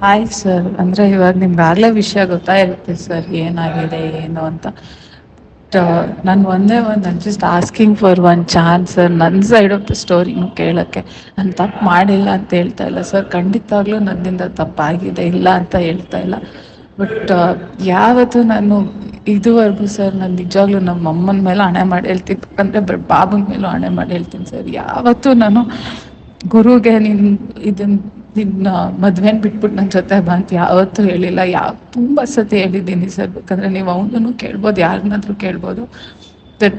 Hi sir ಅಂದ್ರೆ ಇವಾಗ ನಿಮ್ಗೆ ಆಗ್ಲೇ ವಿಷಯ ಗೊತ್ತಾಗಿರುತ್ತೆ ಸರ್ ಏನಾಗಿದೆ, ಏನು ಅಂತ. ನಾನು ಒಂದೇ ಒಂದು I'm just asking for one chance sir ನನ್ನ ಸೈಡ್ ಆಫ್ ದ ಸ್ಟೋರಿನೂ ಕೇಳೋಕ್ಕೆ. ನಾನು ತಪ್ಪು ಮಾಡಿಲ್ಲ ಅಂತ ಹೇಳ್ತಾ ಇಲ್ಲ ಸರ್ ಖಂಡಿತವಾಗ್ಲೂ ನನ್ನಿಂದ ತಪ್ಪಾಗಿದೆ, ಇಲ್ಲ ಅಂತ ಹೇಳ್ತಾ ಇಲ್ಲ. ಬಟ್ ಯಾವತ್ತು ನಾನು ಇದುವರೆಗೂ ಸರ್ ನಾನು ನಿಜವಾಗ್ಲೂ ನಮ್ಮ ಅಮ್ಮನ ಮೇಲೆ ಹಣೆ ಮಾಡಿ ಹೇಳ್ತೀನಿ. ಅಂದರೆ ಬಾಬನ ಮೇಲೂ ಹಣೆ ಮಾಡಿ ಹೇಳ್ತೀನಿ ಸರ್ ಯಾವತ್ತೂ ನಾನು ಗುರುಗೆ ನಿನ್ನ ಇದನ್ನ ನಿನ್ನ ಮದ್ವೆನ್ ಬಿಟ್ಬಿಟ್ಟು ನನ್ನ ಜೊತೆ ಬಾ ಅಂತ ಯಾವತ್ತೂ ಹೇಳಿಲ್ಲ. ಯಾವ ತುಂಬ ಸತಿ ಹೇಳಿದ್ದೀನಿ ಸರ್. ಬೇಕಂದ್ರೆ ನೀವು ಅವನನ್ನು ಕೇಳ್ಬೋದು, ಯಾರನ್ನಾದ್ರೂ ಕೇಳ್ಬೋದು. ದಟ್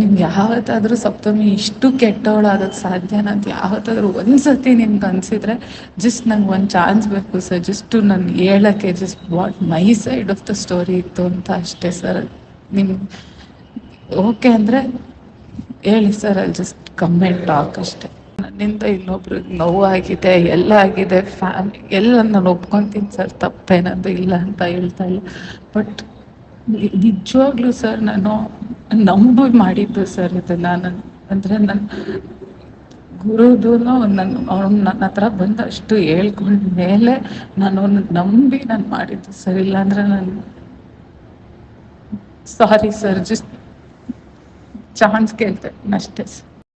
ನಿಮ್ಗೆ ಯಾವತ್ತಾದರೂ ಸಪ್ತಮಿ ಇಷ್ಟು ಕೆಟ್ಟವಳಾಗೋಕ್ಕೆ ಸಾಧ್ಯ ಅಂತ ಯಾವತ್ತಾದರೂ ಒಂದ್ಸತಿ ನಿಮ್ಗೆ ಅನಿಸಿದ್ರೆ ಜಸ್ಟ್ ನಂಗೆ ಒಂದು ಚಾನ್ಸ್ ಬೇಕು ಸರ್ ಜಸ್ಟು ನಾನು ಹೇಳಕ್ಕೆ just what my side of the story ಇತ್ತು ಅಂತ ಅಷ್ಟೇ ಸರ್ ನಿಮ್ ಓಕೆ ಅಂದರೆ ಹೇಳಿ ಸರ್ ಅಲ್ಲಿ ಜಸ್ಟ್ ಕಮ್ಮೆಂಟ್ ಟಾಕ್ ಅಷ್ಟೇ. ನನ್ನಿಂದ ಇನ್ನೊಬ್ರಿಗೆ ನೋವಾಗಿದೆ, ಎಲ್ಲ ಆಗಿದೆ ಫ್ಯಾಮಿಲಿ ಎಲ್ಲ ನಾನು ಒಪ್ಕೊಂತೀನಿ ಸರ್ ತಪ್ಪೇನಂತ ಇಲ್ಲ ಅಂತ ಹೇಳ್ತಾ ಇಲ್ಲ. ಬಟ್ ನಿಜವಾಗ್ಲೂ ಸರ್, ನಾನು ನಂಬಿ ಮಾಡಿದ್ದು ಸರ್ ಇದು ನಾನು ಅಂದರೆ ನನ್ನ ಗುರುದು ನನ್ನ ಅವ್ನು ನನ್ನ ಹತ್ರ ಬಂದಷ್ಟು ಹೇಳ್ಕೊಂಡ ಮೇಲೆ ನಾನು ನಂಬಿ ನಾನು ಮಾಡಿದ್ದು ಸರ್. ಇಲ್ಲಾಂದ್ರೆ ನಾನು ಸಾರಿ ಸರ್ ಜಸ್ಟ್ ಚಾನ್ಸ್ ಕೇಳ್ತೇನೆ ಅಷ್ಟೇ ಸರ್.